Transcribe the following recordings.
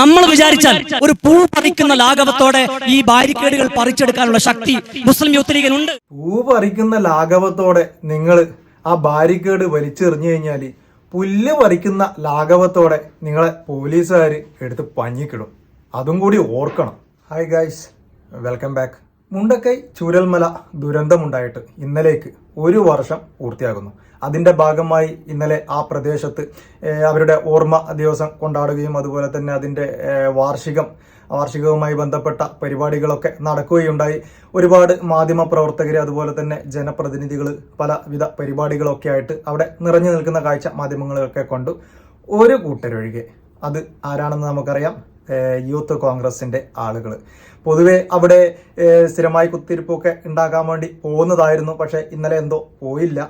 നമ്മൾ വിചാരിച്ചാൽ ഒരു പൂ പറിക്കുന്ന ലാഘവത്തോടെ ഈ ബാരിക്കേഡുകൾ പറിച്ചെടുക്കാനുള്ള ശക്തി മുസ്ലിം യൂത്ത് ലീഗിനുണ്ട് പൂ പറിക്കുന്ന ലാഘവത്തോടെ നിങ്ങൾ ആ ബാരിക്കേഡ് വലിച്ചെറിഞ്ഞു കഴിഞ്ഞാൽ പുല്ല് പറിക്കുന്ന ലാഘവത്തോടെ നിങ്ങളെ പോലീസുകാർ എടുത്ത് പഞ്ഞിക്കിടും. അതും കൂടി ഓർക്കണം. Hi guys welcome back Mundakkai Chooralmala ദുരന്തമുണ്ടായിട്ട് ഇന്നലേക്ക് ഒരു വർഷം പൂർത്തിയാകുന്നു. അതിന്റെ ഭാഗമായി ഇന്നലെ ആ പ്രദേശത്ത് അവരുടെ ഓർമ്മ ദിവസം കൊണ്ടാടുകയും അതുപോലെ തന്നെ അതിന്റെ വാർഷികം വാർഷികവുമായി ബന്ധപ്പെട്ട പരിപാടികളൊക്കെ നടക്കുകയുണ്ടായി. ഒരുപാട് മാധ്യമ പ്രവർത്തകർ അതുപോലെ തന്നെ ജനപ്രതിനിധികൾ പലവിധ പരിപാടികളൊക്കെ ആയിട്ട് അവിടെ നിറഞ്ഞു നിൽക്കുന്ന കാഴ്ച മാധ്യമങ്ങളൊക്കെ കണ്ടു. ഒരു കൂട്ടരൊഴികെ അത് ആരാണെന്ന് നമുക്കറിയാം യൂത്ത് കോൺഗ്രസിന്റെ ആളുകൾ പൊതുവെ അവിടെ സ്ഥിരമായി കുത്തിരിപ്പൊക്കെ ഉണ്ടാക്കാൻ വേണ്ടി പോകുന്നതായിരുന്നു പക്ഷെ ഇന്നലെ എന്തോ പോയില്ല.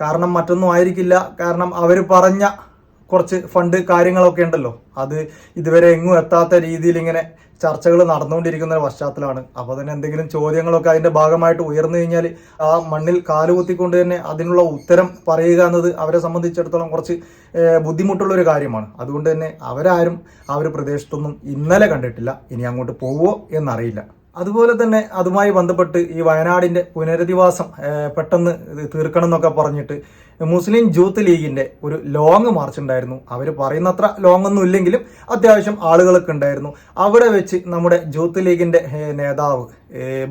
കാരണം മറ്റൊന്നും ആയിരിക്കില്ല. കാരണം അവർ പറഞ്ഞ കുറച്ച് ഫണ്ട് കാര്യങ്ങളൊക്കെ ഉണ്ടല്ലോ. അത് ഇതുവരെ എങ്ങും എത്താത്ത രീതിയിൽ ഇങ്ങനെ ചർച്ചകൾ നടന്നുകൊണ്ടിരിക്കുന്ന ഒരു പശ്ചാത്തലമാണ്. അപ്പോൾ തന്നെ എന്തെങ്കിലും ചോദ്യങ്ങളൊക്കെ അതിന്റെ ഭാഗമായിട്ട് ഉയർന്നു കഴിഞ്ഞാൽ ആ മണ്ണിൽ കാലുകുത്തിക്കൊണ്ട് തന്നെ അതിനുള്ള ഉത്തരം പറയുക എന്നത് അവരെ സംബന്ധിച്ചിടത്തോളം കുറച്ച് ബുദ്ധിമുട്ടുള്ള ഒരു കാര്യമാണ്. അതുകൊണ്ട് തന്നെ അവരാരും ആ ഒരു പ്രദേശത്തൊന്നും ഇന്നലെ കണ്ടിട്ടില്ല. ഇനി അങ്ങോട്ട് പോവോ എന്നറിയില്ല. അതുപോലെ തന്നെ അതുമായി ബന്ധപ്പെട്ട് ഈ വയനാടിന്റെ പുനരധിവാസം പെട്ടെന്ന് തീർക്കണം എന്നൊക്കെ പറഞ്ഞിട്ട് മുസ്ലിം യൂത്ത് ലീഗിന്റെ ഒരു ലോങ് മാർച്ച് ഉണ്ടായിരുന്നു. അവർ പറയുന്നത്ര ലോങ് ഒന്നും ഇല്ലെങ്കിലും അത്യാവശ്യം ആളുകളൊക്കെ ഉണ്ടായിരുന്നു. അവിടെ വെച്ച് നമ്മുടെ യൂത്ത് ലീഗിന്റെ നേതാവ്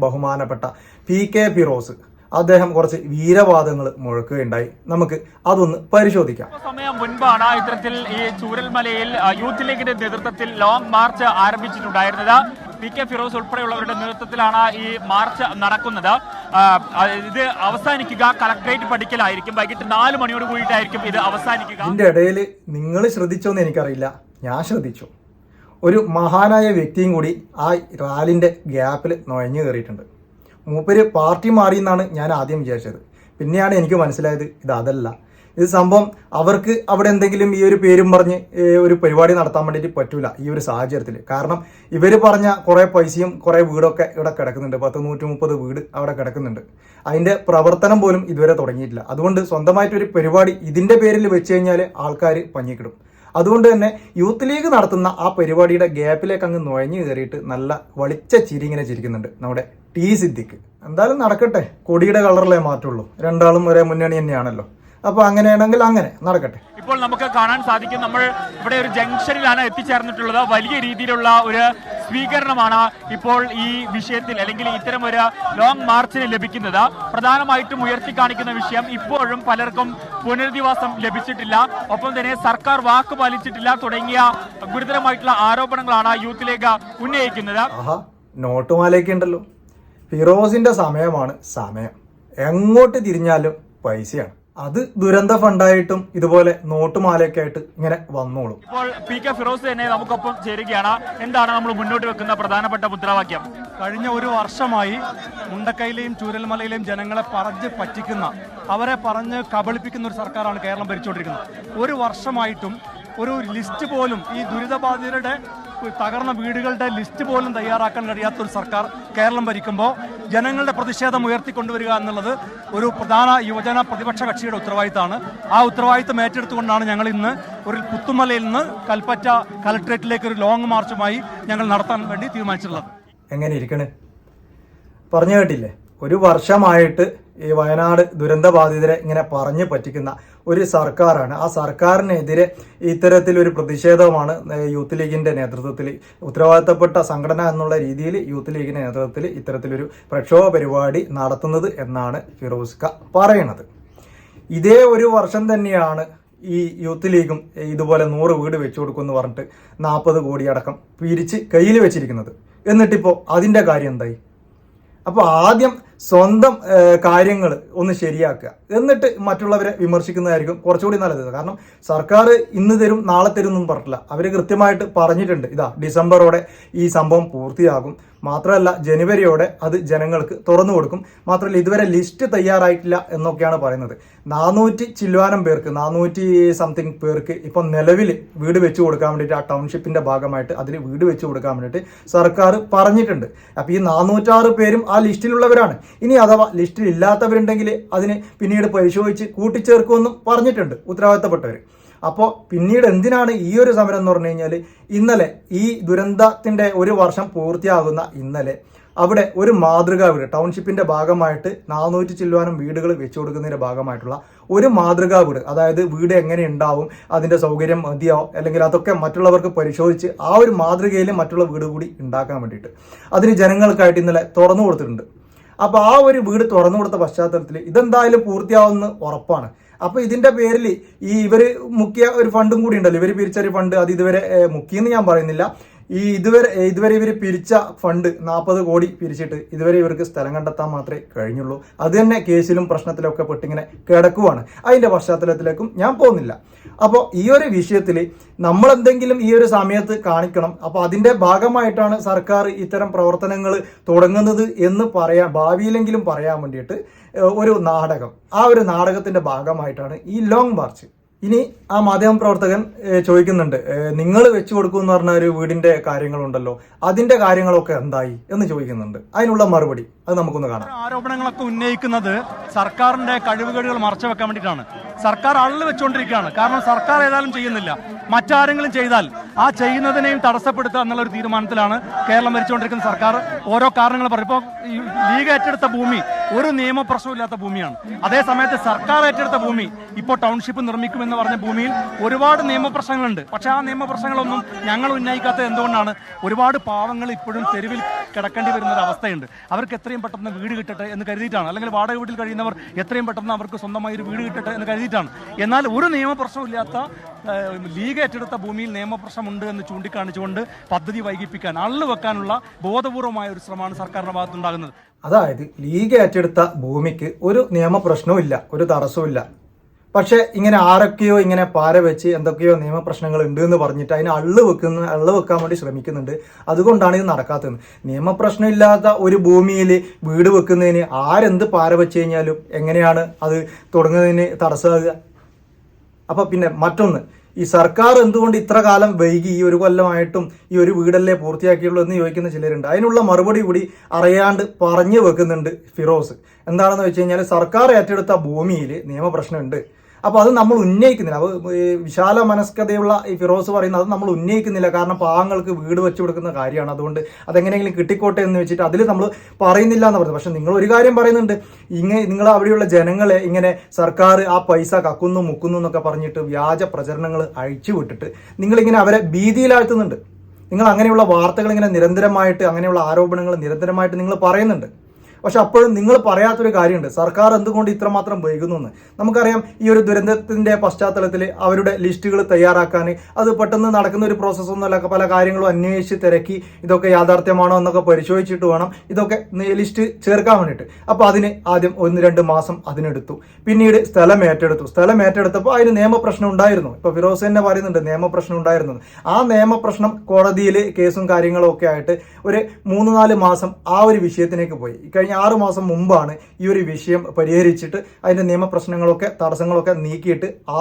ബഹുമാനപ്പെട്ട പി കെ ഫിറോസ് അദ്ദേഹം കുറച്ച് വീരവാദങ്ങൾ മുഴക്കുകയുണ്ടായി. നമുക്ക് അതൊന്ന് പരിശോധിക്കാം. സമയം മുൻപാണ് ഇത്തരത്തിൽ ഈ ചൂരൽമലയിൽ യൂത്ത് ലീഗിന്റെ നേതൃത്വത്തിൽ ലോങ് മാർച്ച് ആരംഭിച്ചിട്ടുണ്ടായിരുന്നത്. പി കെ ഫിറോസ് ഉൾപ്പെടെയുള്ളവരുടെ നേതൃത്വത്തിലാണ് ഈ മാർച്ച് നടക്കുന്നത്. ഇത് അവസാനിക്കുക. കളക്ടറേറ്റ് പഠിക്കലായിരിക്കും. വൈകിട്ട് നാല് മണിയോട് കൂടിയിട്ടായിരിക്കും ഇത് അവസാനിക്കുക. ഇതിന്റെ ഇടയിൽ നിങ്ങൾ ശ്രദ്ധിച്ചോ ശ്രദ്ധിച്ചോന്ന് എനിക്കറിയില്ല. ഞാൻ ശ്രദ്ധിച്ചു. ഒരു മഹാനായ വ്യക്തിയും കൂടി ആ റാലിന്റെ ഗ്യാപ്പിൽ നുഴഞ്ഞു കയറിയിട്ടുണ്ട്. മൂപ്പര് പാർട്ടി മാറി എന്നാണ് ഞാൻ ആദ്യം വിചാരിച്ചത്. പിന്നെയാണ് എനിക്ക് മനസ്സിലായത് ഇത് അതല്ല. ഇത് സംഭവം അവർക്ക് അവിടെ എന്തെങ്കിലും ഈ ഒരു പേരും പറഞ്ഞ് ഒരു പരിപാടി നടത്താൻ വേണ്ടിയിട്ട് പറ്റൂല ഈ ഒരു സാഹചര്യത്തിൽ കാരണം ഇവർ പറഞ്ഞ കുറേ പൈസയും കുറേ വീടൊക്കെ ഇവിടെ കിടക്കുന്നുണ്ട്. പത്ത് നൂറ്റി മുപ്പത് വീട് അവിടെ കിടക്കുന്നുണ്ട്. അതിന്റെ പ്രവർത്തനം പോലും ഇതുവരെ തുടങ്ങിയിട്ടില്ല. അതുകൊണ്ട് സ്വന്തമായിട്ടൊരു പരിപാടി ഇതിന്റെ പേരിൽ വെച്ച് കഴിഞ്ഞാൽ ആൾക്കാർ പഞ്ഞിക്കിടും. അതുകൊണ്ട് തന്നെ യൂത്ത് ലീഗ് നടത്തുന്ന ആ പരിപാടിയുടെ ഗ്യാപ്പിലേക്ക് അങ്ങ് നുഴഞ്ഞു കയറിയിട്ട് നല്ല വളിച്ച ചിരി ഇങ്ങനെ ചിരിക്കുന്നുണ്ട് നമ്മുടെ ടി സിദ്ദിഖ്. എന്തായാലും നടക്കട്ടെ. കൊടിയുടെ കളറിലേ മാറ്റുള്ളൂ. രണ്ടാളും ഒരേ മുന്നണി തന്നെയാണല്ലോ. അപ്പൊ അങ്ങനെയാണെങ്കിൽ അങ്ങനെ നടക്കട്ടെ. ഇപ്പോൾ നമുക്ക് കാണാൻ സാധിക്കും നമ്മൾ ഇവിടെ ഒരു ജംഗ്ഷനിലാണ് എത്തിച്ചേർന്നിട്ടുള്ളത്. വലിയ രീതിയിലുള്ള ഒരു സ്വീകരണമാണ് ഇപ്പോൾ ഈ വിഷയത്തിൽ അല്ലെങ്കിൽ ഇത്തരം ഒരു ലോങ് മാർച്ചിന് ലഭിക്കുന്നത്. പ്രധാനമായിട്ടും ഉയർത്തി കാണിക്കുന്ന വിഷയം ഇപ്പോഴും പലർക്കും പുനരധിവാസം ലഭിച്ചിട്ടില്ല. ഒപ്പം തന്നെ സർക്കാർ വാക്ക് പാലിച്ചിട്ടില്ല. തുടങ്ങിയ ഗുരുതരമായിട്ടുള്ള ആരോപണങ്ങളാണ് യൂത്ത് ലീഗ് ഉന്നയിക്കുന്നത് നോട്ടുമാലയൊക്കെ ഉണ്ടല്ലോ. ഫിറോസിന്റെ സമയമാണ് സമയം. എങ്ങോട്ട് തിരിഞ്ഞാലും പൈസയാണ്. അത് ദുരന്ത ഫണ്ടായിട്ടും ഇതുപോലെ നോട്ടുമാലയൊക്കെ ആയിട്ട് ഇങ്ങനെ വന്നോളും. ഇപ്പോൾ പി കെ ഫിറോസ് തന്നെ നമുക്കൊപ്പം ചേരുകയാണ്. എന്താണ് നമ്മൾ മുന്നോട്ട് വെക്കുന്ന പ്രധാനപ്പെട്ട മുദ്രാവാക്യം? കഴിഞ്ഞ ഒരു വർഷമായി മുണ്ടക്കൈയിലെയും ചൂരൽമലയിലെയും ജനങ്ങളെ പറഞ്ഞ് പറ്റിക്കുന്ന അവരെ പറഞ്ഞ് കബളിപ്പിക്കുന്ന ഒരു സർക്കാരാണ് കേരളം ഭരിച്ചുകൊണ്ടിരിക്കുന്നത്. ഒരു വർഷമായിട്ടും ഒരു ലിസ്റ്റ് പോലും ഈ ദുരിതബാധിതരുടെ തകർന്ന വീടുകളുടെ ലിസ്റ്റ് പോലും തയ്യാറാക്കാൻ കഴിയാത്ത ഒരു സർക്കാർ കേരളം ഭരിക്കുമ്പോൾ ജനങ്ങളുടെ പ്രതിഷേധം ഉയർത്തിക്കൊണ്ടുവരിക എന്നുള്ളത് ഒരു പ്രധാന യുവജന പ്രതിപക്ഷ കക്ഷിയുടെ ഉത്തരവാദിത്തമാണ്. ആ ഉത്തരവാദിത്തം ഏറ്റെടുത്തുകൊണ്ടാണ് ഞങ്ങൾ ഇന്ന് ഒരു പുത്തുമലയിൽ നിന്ന് കൽപ്പറ്റ കലക്ട്രേറ്റിലേക്ക് ഒരു ലോങ് മാർച്ചുമായി ഞങ്ങൾ നടത്താൻ വേണ്ടി തീരുമാനിച്ചിട്ടുള്ളത്. എങ്ങനെ ഇരിക്കണേ? പറഞ്ഞു കേട്ടില്ലേ? ഒരു വർഷമായിട്ട് ഈ വയനാട് ദുരന്തബാധിതരെ ഇങ്ങനെ പറഞ്ഞു പറ്റിക്കുന്ന ഒരു സർക്കാരാണ്. ആ സർക്കാരിനെതിരെ ഇത്തരത്തിലൊരു പ്രതിഷേധമാണ് യൂത്ത് ലീഗിന്റെ നേതൃത്വത്തിൽ ഉത്തരവാദിത്തപ്പെട്ട സംഘടന എന്നുള്ള രീതിയിൽ യൂത്ത് ലീഗിന്റെ നേതൃത്വത്തിൽ ഇത്തരത്തിലൊരു പ്രക്ഷോഭ പരിപാടി നടത്തുന്നത് എന്നാണ് ഫിറോസ്ക പറയുന്നത് ഇതേ ഒരു വർഷം തന്നെയാണ് ഈ യൂത്ത് ലീഗും ഇതുപോലെ നൂറ് വീട് വെച്ചു കൊടുക്കുമെന്ന് പറഞ്ഞിട്ട് നാൽപ്പത് കോടി അടക്കം പിരിച്ച് കയ്യിൽ വെച്ചിരിക്കുന്നത്. എന്നിട്ടിപ്പോൾ അതിന്റെ കാര്യം എന്തായി? അപ്പോൾ ആദ്യം സ്വന്തം കാര്യങ്ങൾ ഒന്ന് ശരിയാക്കുക. എന്നിട്ട് മറ്റുള്ളവരെ വിമർശിക്കുന്നതായിരിക്കും കുറച്ചുകൂടി നല്ലത്. കാരണം സർക്കാർ ഇന്ന് തരും നാളെ തരും എന്നും പറഞ്ഞിട്ടില്ല. അവർ കൃത്യമായിട്ട് പറഞ്ഞിട്ടുണ്ട്. ഇതാ ഡിസംബറോടെ ഈ സംഭവം പൂർത്തിയാകും. മാത്രമല്ല ജനുവരിയോടെ അത് ജനങ്ങൾക്ക് തുറന്നു കൊടുക്കും. മാത്രമല്ല ഇതുവരെ ലിസ്റ്റ് തയ്യാറായിട്ടില്ല എന്നൊക്കെയാണ് പറയുന്നത്. നാനൂറ്റി ചില്ലുവാനം പേർക്ക് നാനൂറ്റി സംതിങ് പേർക്ക് ഇപ്പം നിലവിൽ വീട് വെച്ചു കൊടുക്കാൻ വേണ്ടിയിട്ട് ആ ടൗൺഷിപ്പിന്റെ ഭാഗമായിട്ട് അതിൽ വീട് വെച്ചു കൊടുക്കാൻ വേണ്ടിയിട്ട് സർക്കാർ പറഞ്ഞിട്ടുണ്ട്. അപ്പോൾ ഈ നാനൂറ്റാറ് പേരും ആ ലിസ്റ്റിലുള്ളവരാണ്. ഇനി അഥവാ ലിസ്റ്റിൽ ഇല്ലാത്തവരുണ്ടെങ്കിൽ അതിന് പിന്നീട് പരിശോധിച്ച് കൂട്ടിച്ചേർക്കുമെന്നും പറഞ്ഞിട്ടുണ്ട് ഉത്തരവാദിത്തപ്പെട്ടവർ അപ്പോൾ പിന്നീട് എന്തിനാണ് ഈ ഒരു സമരം എന്ന് പറഞ്ഞു കഴിഞ്ഞാൽ ഇന്നലെ ഈ ദുരന്തത്തിന്റെ ഒരു വർഷം പൂർത്തിയാകുന്ന ഇന്നലെ അവിടെ ഒരു മാതൃകാ വീട് ടൗൺഷിപ്പിന്റെ ഭാഗമായിട്ട് നാനൂറ്റി ചില്ലുവാനും വീടുകൾ വെച്ചു കൊടുക്കുന്നതിന്റെ ഭാഗമായിട്ടുള്ള ഒരു മാതൃകാ വീട് അതായത് വീട് എങ്ങനെ ഉണ്ടാവും അതിന്റെ സൗകര്യം മതിയാവും അല്ലെങ്കിൽ അതൊക്കെ മറ്റുള്ളവർക്ക് പരിശോധിച്ച് ആ ഒരു മാതൃകയിൽ മറ്റുള്ള വീട് കൂടി ഉണ്ടാക്കാൻ വേണ്ടിയിട്ട്. അതിന് ജനങ്ങൾക്കായിട്ട് ഇന്നലെ തുറന്നു കൊടുത്തിട്ടുണ്ട്. അപ്പോൾ ആ ഒരു വീട് തുറന്നു കൊടുത്ത പശ്ചാത്തലത്തിൽ ഇതെന്തായാലും പൂർത്തിയാവുമെന്ന് ഉറപ്പാണ്. അപ്പൊ ഇതിന്റെ പേരിൽ ഈ ഇവർ മുക്കിയ ഒരു ഫണ്ടും കൂടി ഉണ്ടല്ലോ. ഇവർ പിരിച്ചൊരു ഫണ്ട് അത് ഇതുവരെ മുക്കിയെന്ന് ഞാൻ പറയുന്നില്ല. ഈ ഇതുവരെ ഇതുവരെ ഇവർ പിരിച്ച ഫണ്ട് നാൽപ്പത് കോടി പിരിച്ചിട്ട് ഇതുവരെ ഇവർക്ക് സ്ഥലം കണ്ടെത്താൻ മാത്രമേ കഴിഞ്ഞുള്ളൂ. അത് തന്നെ കേസിലും പ്രശ്നത്തിലൊക്കെ പെട്ടിങ്ങനെ കിടക്കുവാണ്. അതിന്റെ പശ്ചാത്തലത്തിലേക്കും ഞാൻ പോകുന്നില്ല. അപ്പോൾ ഈ ഒരു വിഷയത്തിൽ നമ്മൾ എന്തെങ്കിലും ഈ ഒരു സമയത്ത് കാണിക്കണം. അപ്പോൾ അതിന്റെ ഭാഗമായിട്ടാണ് സർക്കാർ ഇത്തരം പ്രവർത്തനങ്ങൾ തുടങ്ങുന്നത് എന്ന് പറയാൻ ഭാവിയിലെങ്കിലും പറയാൻ വേണ്ടിയിട്ട് ഒരു നാടകം. ആ ഒരു നാടകത്തിന്റെ ഭാഗമായിട്ടാണ് ഈ ലോങ് മാർച്ച് ഇനി ആ മാധ്യമ പ്രവർത്തകൻ ചോദിക്കുന്നുണ്ട് നിങ്ങൾ വെച്ചു കൊടുക്കും എന്ന് പറഞ്ഞ ഒരു വീടിന്റെ കാര്യങ്ങളുണ്ടല്ലോ അതിന്റെ കാര്യങ്ങളൊക്കെ എന്തായി? എന്ന് ചോദിക്കുന്നുണ്ട്. അതിനുള്ള മറുപടി അത് നമുക്കൊന്ന് കാണാം. ആരോപണങ്ങളൊക്കെ ഉന്നയിക്കുന്നത് സർക്കാരിന്റെ കഴിവുകേടുകൾ മറച്ചു വെക്കാൻ വേണ്ടിയിട്ടാണ്. സർക്കാർ അള്ളു വെച്ചുകൊണ്ടിരിക്കുകയാണ്. കാരണം സർക്കാർ ഏതായാലും ചെയ്യുന്നില്ല. മറ്റാരെങ്കിലും ചെയ്താൽ ആ ചെയ്യുന്നതിനെയും തടസ്സപ്പെടുത്തുക എന്നുള്ള ഒരു തീരുമാനത്തിലാണ് കേരളം ഭരിച്ചുകൊണ്ടിരിക്കുന്ന സർക്കാർ. ഓരോ കാരണങ്ങൾ പറയും. ഇപ്പോൾ ലീഗ് ഏറ്റെടുത്ത ഭൂമി ഒരു നിയമപ്രശ്നമില്ലാത്ത ഭൂമിയാണ്. അതേസമയത്ത് സർക്കാർ ഏറ്റെടുത്ത ഭൂമി ഇപ്പോൾ ടൗൺഷിപ്പ് നിർമ്മിക്കുമെന്ന് പറഞ്ഞ ഭൂമിയിൽ ഒരുപാട് നിയമപ്രശ്നങ്ങളുണ്ട്. പക്ഷേ ആ നിയമപ്രശ്നങ്ങളൊന്നും ഞങ്ങൾ ഉന്നയിക്കാത്തത് എന്തുകൊണ്ടാണ്? ഒരുപാട് പാവങ്ങൾ ഇപ്പോഴും തെരുവിൽ കിടക്കേണ്ടി വരുന്ന ഒരു അവസ്ഥയുണ്ട്. അവർക്ക് എത്രയും പെട്ടെന്ന് വീട് കിട്ടട്ടെ എന്ന് കരുതിയിട്ടാണ്. അല്ലെങ്കിൽ വാടക വീട്ടിൽ കഴിയുന്നവർ എത്രയും പെട്ടെന്ന് അവർക്ക് സ്വന്തമായി ഒരു വീട് കിട്ടട്ടെ എന്ന് കരുതിയിട്ടാണ്. എന്നാൽ ഒരു നിയമപ്രശ്നമില്ലാത്ത ലീഗ് ഏറ്റെടുത്ത ഭൂമിയിൽ നിയമപ്രശ്നമുണ്ട് എന്ന് ചൂണ്ടിക്കാണിച്ചുകൊണ്ട് പദ്ധതി വൈകിപ്പിക്കാൻ അള്ളു വെക്കാനുള്ള ബോധപൂർവമായ ഒരു ശ്രമമാണ് സർക്കാരിന്റെ ഭാഗത്തുണ്ടാകുന്നത് അതായത് ലീഗ് ഏറ്റെടുത്ത ഭൂമിക്ക് ഒരു നിയമപ്രശ്നവും ഒരു തടസ്സവും പക്ഷെ ഇങ്ങനെ ആരൊക്കെയോ ഇങ്ങനെ പാര വെച്ച് എന്തൊക്കെയോ നിയമപ്രശ്നങ്ങൾ ഉണ്ട് എന്ന് പറഞ്ഞിട്ട് അതിനെ അള്ളു വെക്കുന്ന അള്ളു വെക്കാൻ വേണ്ടി ശ്രമിക്കുന്നുണ്ട്. അതുകൊണ്ടാണ് ഇത് നടക്കാത്തത്. നിയമപ്രശ്നം ഇല്ലാത്ത ഒരു ഭൂമിയിൽ വീട് വെക്കുന്നതിന് ആരെന്ത് പാര വെച്ച് കഴിഞ്ഞാലും എങ്ങനെയാണ് അത് തുടങ്ങുന്നതിന് തടസ്സമാകുക? അപ്പൊ പിന്നെ മറ്റൊന്ന്. ഈ സർക്കാർ എന്തുകൊണ്ട് ഇത്ര കാലം വൈകി ഈ ഒരു കൊല്ലമായിട്ടും ഈ ഒരു വീടല്ലേ പൂർത്തിയാക്കിയുള്ളൂ എന്ന് ചോദിക്കുന്ന ചിലരുണ്ട്. അതിനുള്ള മറുപടി കൂടി അറിയാണ്ട് പറഞ്ഞു വെക്കുന്നുണ്ട് ഫിറോസ്. എന്താണെന്ന് വെച്ച് കഴിഞ്ഞാൽ സർക്കാർ ഏറ്റെടുത്ത ഭൂമിയിൽ നിയമപ്രശ്നമുണ്ട്. അപ്പൊ അത് നമ്മൾ ഉന്നയിക്കുന്നില്ല. അത് വിശാല മനസ്കതയുള്ള ഈ ഫിറോസ് പറയുന്നത് അത് നമ്മൾ ഉന്നയിക്കുന്നില്ല. കാരണം പാവങ്ങൾക്ക് വീട് വെച്ചു കൊടുക്കുന്ന കാര്യമാണ്. അതുകൊണ്ട് അതെങ്ങനെയെങ്കിലും കിട്ടിക്കോട്ടെ എന്ന് വെച്ചിട്ട് അതിൽ നമ്മൾ പറയുന്നില്ല എന്ന് പറയുന്നത് പക്ഷെ നിങ്ങൾ ഒരു കാര്യം പറയുന്നുണ്ട്. ഇങ്ങനെ നിങ്ങൾ അവിടെയുള്ള ജനങ്ങളെ ഇങ്ങനെ സർക്കാർ ആ പൈസ കക്കുന്നു മുക്കുന്നു എന്നൊക്കെ പറഞ്ഞിട്ട് വ്യാജ പ്രചരണങ്ങൾ അഴിച്ചു വിട്ടിട്ട് നിങ്ങളിങ്ങനെ അവരെ ഭീതിയിലാഴ്ത്തുന്നുണ്ട്. നിങ്ങൾ അങ്ങനെയുള്ള വാർത്തകൾ ഇങ്ങനെ നിരന്തരമായിട്ട് അങ്ങനെയുള്ള ആരോപണങ്ങൾ നിരന്തരമായിട്ട് നിങ്ങൾ പറയുന്നുണ്ട്. പക്ഷെ അപ്പോഴും നിങ്ങൾ പറയാത്തൊരു കാര്യമുണ്ട്. സർക്കാർ എന്തുകൊണ്ട് ഇത്രമാത്രം വൈകുന്നു എന്ന് നമുക്കറിയാം ഈ ഒരു ദുരന്തത്തിന്റെ പശ്ചാത്തലത്തിൽ അവരുടെ ലിസ്റ്റുകൾ തയ്യാറാക്കാൻ അത് പെട്ടെന്ന് നടക്കുന്ന ഒരു പ്രോസസ്സൊന്നുമല്ല. പല കാര്യങ്ങളും അന്വേഷിച്ച് തിരക്കി ഇതൊക്കെ യാഥാർത്ഥ്യമാണോ എന്നൊക്കെ പരിശോധിച്ചിട്ട് വേണം ഇതൊക്കെ ലിസ്റ്റ് ചേർക്കാൻ വേണ്ടിയിട്ട്. അപ്പോൾ അതിന് ആദ്യം ഒന്ന് രണ്ട് മാസം അതിനെടുത്തു. പിന്നീട് സ്ഥലം ഏറ്റെടുത്തു. സ്ഥലം ഏറ്റെടുത്തപ്പോൾ അതിന് നിയമപ്രശ്നം ഉണ്ടായിരുന്നു. ഇപ്പോൾ ഫിറോസ് തന്നെ പറയുന്നുണ്ട് നിയമപ്രശ്നം ഉണ്ടായിരുന്നു. ആ നിയമപ്രശ്നം കോടതിയിൽ കേസും കാര്യങ്ങളും ഒക്കെ ആയിട്ട് ഒരു മൂന്ന് നാല് മാസം ആ ഒരു വിഷയത്തിലേക്ക് പോയി. കഴിഞ്ഞ ആറ് മാസം മുമ്പാണ് ഈ ഒരു വിഷയം പരിഹരിച്ചിട്ട് അതിന്റെ നിയമപ്രശ്നങ്ങളൊക്കെ തടസ്സങ്ങളൊക്കെ നീക്കിയിട്ട് ആ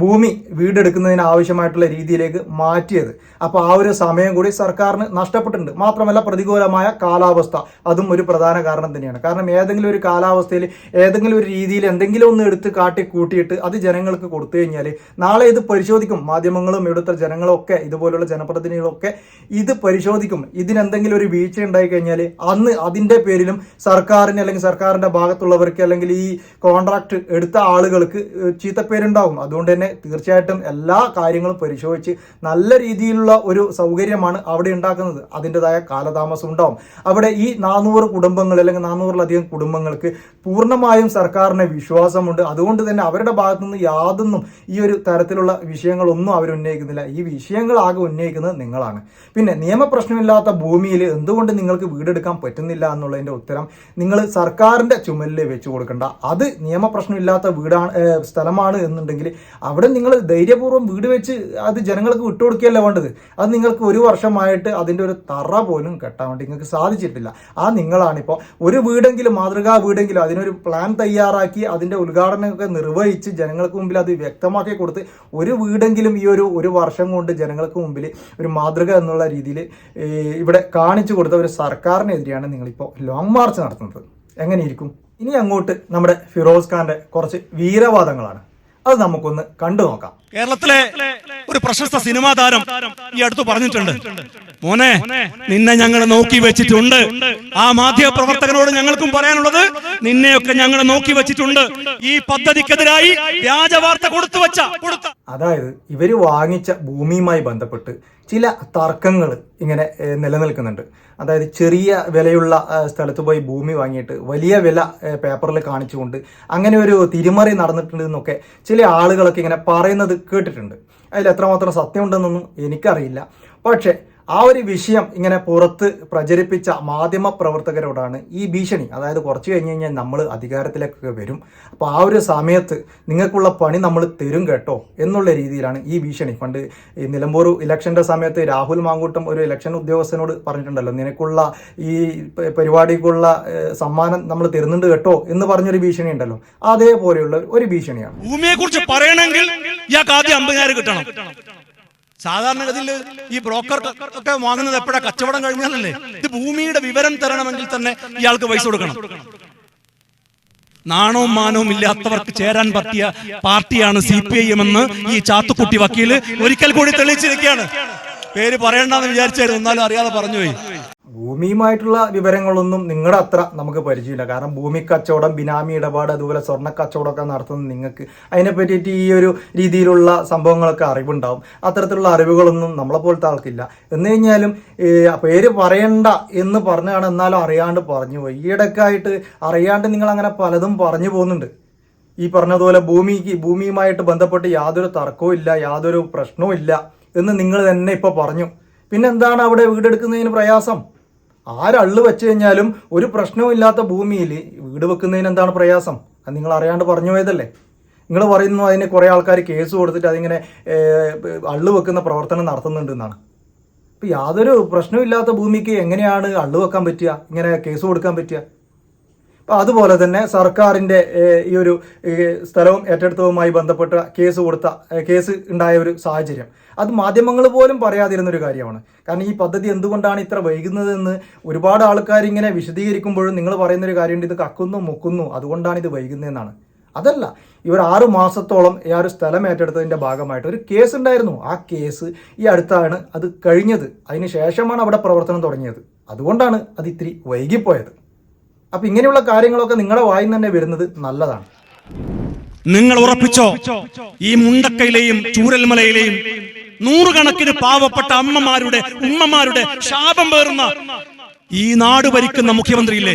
ഭൂമി വീടെടുക്കുന്നതിന് ആവശ്യമായിട്ടുള്ള രീതിയിലേക്ക് മാറ്റിയത്. അപ്പോൾ ആ ഒരു സമയം കൂടി സർക്കാരിന് നഷ്ടപ്പെട്ടിട്ടുണ്ട്. മാത്രമല്ല പ്രതികൂലമായ കാലാവസ്ഥ അതും ഒരു പ്രധാന കാരണം തന്നെയാണ്. കാരണം ഏതെങ്കിലും ഒരു കാലാവസ്ഥയിൽ ഏതെങ്കിലും ഒരു രീതിയിൽ എന്തെങ്കിലും ഒന്ന് എടുത്ത് കാട്ടി കൂട്ടിയിട്ട് അത് ജനങ്ങൾക്ക് കൊടുത്തു കഴിഞ്ഞാൽ നാളെ ഇത് പരിശോധിക്കും. മാധ്യമങ്ങളും ഇവിടുത്തെ ജനങ്ങളൊക്കെ ഇതുപോലുള്ള ജനപ്രതിനിധികളൊക്കെ ഇത് പരിശോധിക്കും. ഇതിനെന്തെങ്കിലും ഒരു വീഴ്ച ഉണ്ടായി കഴിഞ്ഞാൽ അന്ന് അതിന്റെ പേരിലും സർക്കാരിന് അല്ലെങ്കിൽ സർക്കാരിന്റെ ഭാഗത്തുള്ളവർക്ക് അല്ലെങ്കിൽ ഈ കോൺട്രാക്ട് എടുത്ത ആളുകൾക്ക് ചീത്തപ്പേരുണ്ടാകും അതുകൊണ്ട് തന്നെ തീർച്ചയായിട്ടും എല്ലാ കാര്യങ്ങളും പരിശോധിച്ച് നല്ല രീതിയിലുള്ള ഒരു സൗകര്യമാണ് അവിടെ ഉണ്ടാക്കുന്നത്. അതിന്റെതായ കാലതാമസം ഉണ്ടാവും. അവിടെ ഈ നാനൂറ് കുടുംബങ്ങൾ അല്ലെങ്കിൽ നാനൂറിലധികം കുടുംബങ്ങൾക്ക് പൂർണമായും സർക്കാരിനെ വിശ്വാസമുണ്ട്. അതുകൊണ്ട് തന്നെ അവരുടെ ഭാഗത്തു നിന്ന് യാതൊന്നും ഈ ഒരു തരത്തിലുള്ള വിഷയങ്ങളൊന്നും അവർ ഉന്നയിക്കുന്നില്ല. ഈ വിഷയങ്ങൾ ആകെ ഉന്നയിക്കുന്നത് നിങ്ങളാണ്. പിന്നെ നിയമപ്രശ്നമില്ലാത്ത ഭൂമിയിൽ എന്തുകൊണ്ട് നിങ്ങൾക്ക് വീടെടുക്കാൻ പറ്റുന്നില്ല എന്നുള്ളതിന്റെ ഉത്തരം നിങ്ങൾ സർക്കാരിന്റെ ചുമലിൽ വെച്ച് കൊടുക്കണ്ട. അത് നിയമപ്രശ്നമില്ലാത്ത വീടാണ് സ്ഥലമാണ് എന്നുണ്ടെങ്കിൽ അവിടെ നിങ്ങൾ ധൈര്യപൂർവം വീട് വെച്ച് അത് ജനങ്ങൾക്ക് വിട്ടുകൊടുക്കുകയല്ല വേണ്ടത്? അത് നിങ്ങൾക്ക് ഒരു വർഷമായിട്ട് അതിന്റെ ഒരു തറ പോലും കെട്ടാൻ വേണ്ടി നിങ്ങൾക്ക് സാധിച്ചിട്ടില്ല. ആ നിങ്ങളാണിപ്പോൾ ഒരു വീടെങ്കിലും മാതൃകാ വീടെങ്കിലും അതിനൊരു പ്ലാൻ തയ്യാറാക്കി അതിന്റെ ഉദ്ഘാടനമൊക്കെ നിർവഹിച്ച് ജനങ്ങൾക്ക് മുമ്പിൽ അത് വ്യക്തമാക്കി കൊടുത്ത് ഒരു വീടെങ്കിലും ഈ ഒരു ഒരു വർഷം കൊണ്ട് ജനങ്ങൾക്ക് മുമ്പിൽ ഒരു മാതൃക എന്നുള്ള രീതിയിൽ ഇവിടെ കാണിച്ചു കൊടുത്ത ഒരു സർക്കാരിനെതിരെയാണ് നിങ്ങളിപ്പോൾ ലോങ് മാർച്ച് നടത്തുന്നത്. എങ്ങനെയിരിക്കും? ഇനി അങ്ങോട്ട് നമ്മുടെ ഫിറോസ് ഖാന്റെ കുറച്ച് വീരവാദങ്ങളാണ്. അത് നമുക്കൊന്ന് കണ്ടു നോക്കാം കേരളത്തിലെ ഒരു പ്രശസ്ത സിനിമാ താരം ഈ അടുത്ത് പറഞ്ഞിട്ടുണ്ട്. മോനെ നിന്നെ ഞങ്ങൾ നോക്കി വെച്ചിട്ടുണ്ട്. ആ മാധ്യമ പ്രവർത്തകനോട് ഞങ്ങൾക്കും പറയാനുള്ളത് നിന്നെയൊക്കെ ഞങ്ങൾ നോക്കി വെച്ചിട്ടുണ്ട്. ഈ പദ്ധതിക്കെതിരായി വ്യാജവാർത്ത കൊടുത്തു വെച്ച കൊടുത്ത അതായത് ഇവർ വാങ്ങിച്ച ഭൂമിയുമായി ബന്ധപ്പെട്ട് ചില തർക്കങ്ങൾ ഇങ്ങനെ നിലനിൽക്കുന്നുണ്ട്. അതായത് ചെറിയ വിലയുള്ള സ്ഥലത്ത് പോയി ഭൂമി വാങ്ങിയിട്ട് വലിയ വില പേപ്പറിൽ കാണിച്ചുകൊണ്ട് അങ്ങനെ ഒരു തിരിമറി നടന്നിട്ടുണ്ട് എന്നൊക്കെ ചില ആളുകളൊക്കെ ഇങ്ങനെ പറയുന്നത് കേട്ടിട്ടുണ്ട്. അതിൽ എത്രമാത്രം സത്യമുണ്ടെന്നൊന്നും എനിക്കറിയില്ല. പക്ഷേ ആ ഒരു വിഷയം ഇങ്ങനെ പുറത്ത് പ്രചരിപ്പിച്ച മാധ്യമ പ്രവർത്തകരോടാണ് ഈ ഭീഷണി. അതായത് കുറച്ച് കഴിഞ്ഞ് കഴിഞ്ഞാൽ നമ്മൾ അധികാരത്തിലേക്കൊക്കെ വരും. അപ്പോൾ ആ ഒരു സമയത്ത് നിങ്ങൾക്കുള്ള പണി നമ്മൾ തരും കേട്ടോ എന്നുള്ള രീതിയിലാണ് ഈ ഭീഷണി. പണ്ട് ഈ നിലമ്പൂർ ഇലക്ഷന്റെ സമയത്ത് രാഹുൽ മാങ്കൂട്ടം ഒരു ഇലക്ഷൻ ഉദ്യോഗസ്ഥനോട് പറഞ്ഞിട്ടുണ്ടല്ലോ നിനക്കുള്ള ഈ പരിപാടിക്കുള്ള സമ്മാനം നമ്മൾ തരുന്നുണ്ട് കേട്ടോ എന്ന് പറഞ്ഞൊരു ഭീഷണി ഉണ്ടല്ലോ. അതേപോലെയുള്ള ഒരു ഭീഷണിയാണ്. ഭൂമിയെക്കുറിച്ച് പറയണമെങ്കിൽ കിട്ടണം. സാധാരണഗതിയിൽ ഈ ബ്രോക്കർ ഒക്കെ വാങ്ങുന്നത് എപ്പോഴാ? കച്ചവടം കഴിഞ്ഞാലല്ലേ ഇത് ഭൂമിയുടെ വിവരം തരണമെങ്കിൽ തന്നെ ഇയാൾക്ക് പൈസ കൊടുക്കണം. നാണവും മാനവും ഇല്ലാത്തവർക്ക് ചേരാൻ പറ്റിയ പാർട്ടിയാണ് സി പി ഐ എം എന്ന് ഈ ചാത്തുക്കുട്ടി വക്കീൽ ഒരിക്കൽ കൂടി തെളിയിച്ചിരിക്കുകയാണ്. പേര് പറയണ്ടെന്ന് വിചാരിച്ചായിരുന്നു എന്നാലും അറിയാതെ പറഞ്ഞുപോയി. ഭൂമിയുമായിട്ടുള്ള വിവരങ്ങളൊന്നും നിങ്ങളുടെ അത്ര നമുക്ക് പരിചയമില്ല. കാരണം ഭൂമി കച്ചവടം ബിനാമി ഇടപാട് അതുപോലെ സ്വർണ കച്ചവടമൊക്കെ നടത്തുന്ന നിങ്ങൾക്ക് അതിനെ പറ്റിയിട്ട് ഈ ഒരു രീതിയിലുള്ള സംഭവങ്ങളൊക്കെ അറിവുണ്ടാവും. അത്തരത്തിലുള്ള അറിവുകളൊന്നും നമ്മളെ പോലത്തെ ആൾക്കില്ല. എന്ന് കഴിഞ്ഞാലും പേര് പറയണ്ട എന്ന് പറഞ്ഞാണ് എന്നാലും അറിയാണ്ട് പറഞ്ഞു പോയി. ഈയിടക്കായിട്ട് അറിയാണ്ട് നിങ്ങൾ അങ്ങനെ പലതും പറഞ്ഞു പോകുന്നുണ്ട്. ഈ പറഞ്ഞതുപോലെ ഭൂമിക്ക് ഭൂമിയുമായിട്ട് ബന്ധപ്പെട്ട് യാതൊരു തർക്കവും ഇല്ല യാതൊരു പ്രശ്നവും ഇല്ല എന്ന് നിങ്ങൾ തന്നെ ഇപ്പോൾ പറഞ്ഞു. പിന്നെന്താണ് അവിടെ വീടെടുക്കുന്നതിന് പ്രയാസം? ആരള്ളു വെച്ച് കഴിഞ്ഞാലും ഒരു പ്രശ്നവും ഇല്ലാത്ത ഭൂമിയിൽ വീട് വെക്കുന്നതിന് എന്താണ് പ്രയാസം? അത് നിങ്ങൾ അറിയാണ്ട് പറഞ്ഞു പോയതല്ലേ? നിങ്ങൾ പറയുന്നു അതിന് കുറേ ആൾക്കാർ കേസ് കൊടുത്തിട്ട് അതിങ്ങനെ അള്ളു വെക്കുന്ന പ്രവർത്തനം നടത്തുന്നുണ്ട് എന്നാണ്. ഇപ്പൊ യാതൊരു പ്രശ്നമില്ലാത്ത ഭൂമിക്ക് എങ്ങനെയാണ് അള്ളു വെക്കാൻ പറ്റുക? ഇങ്ങനെ കേസ് കൊടുക്കാൻ പറ്റുക? അതുപോലെ തന്നെ സർക്കാരിന്റെ ഈ ഒരു സ്ഥലവും ഏറ്റെടുത്തവുമായി ബന്ധപ്പെട്ട കേസ് കൊടുത്ത കേസ് ഉണ്ടായ ഒരു സാഹചര്യം. അത് മാധ്യമങ്ങൾ പോലും പറയാതിരുന്ന ഒരു കാര്യമാണ്. കാരണം ഈ പദ്ധതി എന്തുകൊണ്ടാണ് ഇത്ര വൈകുന്നതെന്ന് ഒരുപാട് ആൾക്കാർ ഇങ്ങനെ വിശദീകരിക്കുമ്പോഴും നിങ്ങൾ പറയുന്ന ഒരു കാര്യമുണ്ട് ഇത് കക്കുന്നു മുക്കുന്നു അതുകൊണ്ടാണ് ഇത് വൈകുന്നതെന്നാണ്. അതല്ല ഇവർ ആറു മാസത്തോളം ഈ ഒരു സ്ഥലം ഏറ്റെടുത്തതിന്റെ ഭാഗമായിട്ട് ഒരു കേസ് ഉണ്ടായിരുന്നു. ആ കേസ് ഈ അടുത്താണ് അത് കഴിഞ്ഞത്. അതിന് ശേഷമാണ് അവിടെ പ്രവർത്തനം തുടങ്ങിയത്. അതുകൊണ്ടാണ് അത് ഇത്തിരി വൈകിപ്പോയത്. അപ്പൊ ഇങ്ങനെയുള്ള കാര്യങ്ങളൊക്കെ നിങ്ങളുടെ വായിൽ തന്നെ വരുന്നത് നല്ലതാണ്. നിങ്ങൾ ഉറപ്പിച്ചോ? ഈ മുണ്ടക്കയിലെയും ചൂരൽമലയിലെയും നൂറുകണക്കിന് പാവപ്പെട്ട അമ്മമാരുടെ ഉമ്മമാരുടെ ശാപം പേറുന്ന ഈ നാട് ഭരിക്കുന്ന മുഖ്യമന്ത്രിയില്ലേ?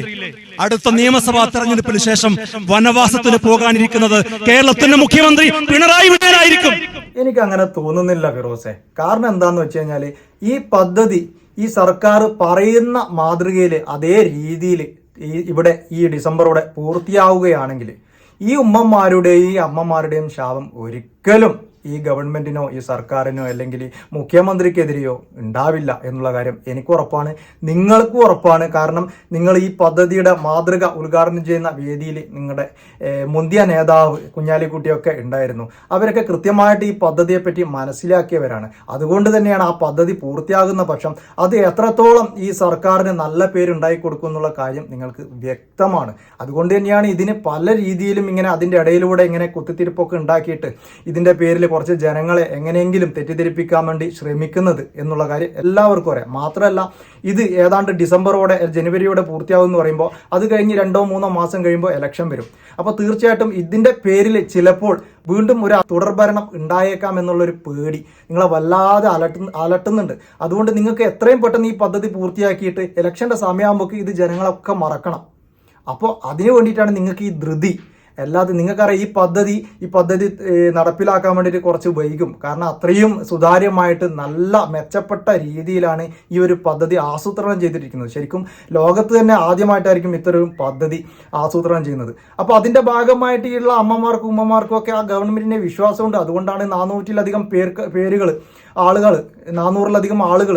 അടുത്ത നിയമസഭാ തെരഞ്ഞെടുപ്പിന് ശേഷം വനവാസത്തിന് പോകാനിരിക്കുന്നത് കേരളത്തിന്റെ മുഖ്യമന്ത്രി പിണറായി വിജയനായിരിക്കും. എനിക്ക് അങ്ങനെ തോന്നുന്നില്ല ഫിറോസെ. കാരണം എന്താന്ന് വെച്ച് കഴിഞ്ഞാൽ ഈ പദ്ധതി ഈ സർക്കാർ പറയുന്ന മാതൃകയിൽ അതേ രീതിയിൽ ഈ ഇവിടെ ഈ ഡിസംബറോടെ പൂർത്തിയാവുകയാണെങ്കിൽ ഈ ഉമ്മമാരുടെയും അമ്മമാരുടെയും ശാപം ഒരിക്കലും ഈ ഗവൺമെന്റിനോ ഈ സർക്കാരിനോ അല്ലെങ്കിൽ മുഖ്യമന്ത്രിക്കെതിരെയോ ഉണ്ടാവില്ല എന്നുള്ള കാര്യം എനിക്ക് ഉറപ്പാണ്. നിങ്ങൾക്കും ഉറപ്പാണ്. കാരണം നിങ്ങൾ ഈ പദ്ധതിയുടെ മാതൃക ഉദ്ഘാടനം ചെയ്യുന്ന വേദിയിൽ നിങ്ങളുടെ മുന്തിയ നേതാവ് കുഞ്ഞാലിക്കുട്ടിയൊക്കെ ഉണ്ടായിരുന്നു. അവരൊക്കെ കൃത്യമായിട്ട് ഈ പദ്ധതിയെപ്പറ്റി മനസ്സിലാക്കിയവരാണ്. അതുകൊണ്ട് തന്നെയാണ് ആ പദ്ധതി പൂർത്തിയാകുന്ന പക്ഷം അത് എത്രത്തോളം ഈ സർക്കാരിന് നല്ല പേരുണ്ടായി കൊടുക്കും എന്നുള്ള കാര്യം നിങ്ങൾക്ക് വ്യക്തമാണ്. അതുകൊണ്ട് തന്നെയാണ് ഇതിന് പല രീതിയിലും ഇങ്ങനെ അതിന്റെ ഇടയിലൂടെ ഇങ്ങനെ കുത്തിത്തിരിപ്പൊക്കെ ഉണ്ടാക്കിയിട്ട് ഇതിന്റെ പേരിൽ കുറച്ച് ജനങ്ങളെ എങ്ങനെയെങ്കിലും തെറ്റിദ്ധരിപ്പിക്കാൻ വേണ്ടി ശ്രമിക്കുന്നത് എന്നുള്ള കാര്യം എല്ലാവർക്കും അറിയാം. മാത്രമല്ല ഇത് ഏതാണ്ട് ഡിസംബറോടെ ജനുവരിയോടെ പൂർത്തിയാവും എന്ന് പറയുമ്പോൾ അത് കഴിഞ്ഞ് രണ്ടോ മൂന്നോ മാസം കഴിയുമ്പോൾ എലക്ഷൻ വരും. അപ്പോൾ തീർച്ചയായിട്ടും ഇതിന്റെ പേരിൽ ചിലപ്പോൾ വീണ്ടും ഒരു തുടർഭരണം ഉണ്ടായേക്കാം എന്നുള്ളൊരു പേടി നിങ്ങളെ വല്ലാതെ അലട്ടു അലട്ടുന്നുണ്ട്. അതുകൊണ്ട് നിങ്ങൾക്ക് എത്രയും പെട്ടെന്ന് ഈ പദ്ധതി പൂർത്തിയാക്കിയിട്ട് ഇലക്ഷന്റെ സമയമാകുമ്പോൾ ഇത് ജനങ്ങളൊക്കെ മറക്കണം. അപ്പോൾ അതിനു വേണ്ടിയിട്ടാണ് നിങ്ങൾക്ക് ഈ ധൃതി അല്ലാതെ നിങ്ങൾക്കറിയാം ഈ പദ്ധതി ഈ പദ്ധതി നടപ്പിലാക്കാൻ വേണ്ടിയിട്ട് കുറച്ച് വൈകും. കാരണം അത്രയും സുതാര്യമായിട്ട് നല്ല മെച്ചപ്പെട്ട രീതിയിലാണ് ഈ ഒരു പദ്ധതി ആസൂത്രണം ചെയ്തിരിക്കുന്നത്. ശരിക്കും ലോകത്ത് തന്നെ ആദ്യമായിട്ടായിരിക്കും ഇത്തരം പദ്ധതി ആസൂത്രണം ചെയ്യുന്നത്. അപ്പോൾ അതിന്റെ ഭാഗമായിട്ടുള്ള അമ്മമാർക്കും ഉമ്മമാർക്കും ഒക്കെ ആ ഗവൺമെന്റിന്റെ വിശ്വാസമുണ്ട്. അതുകൊണ്ടാണ് നാനൂറ്റിലധികം പേർക്ക് പേരുകൾ ആളുകൾ നാനൂറിലധികം ആളുകൾ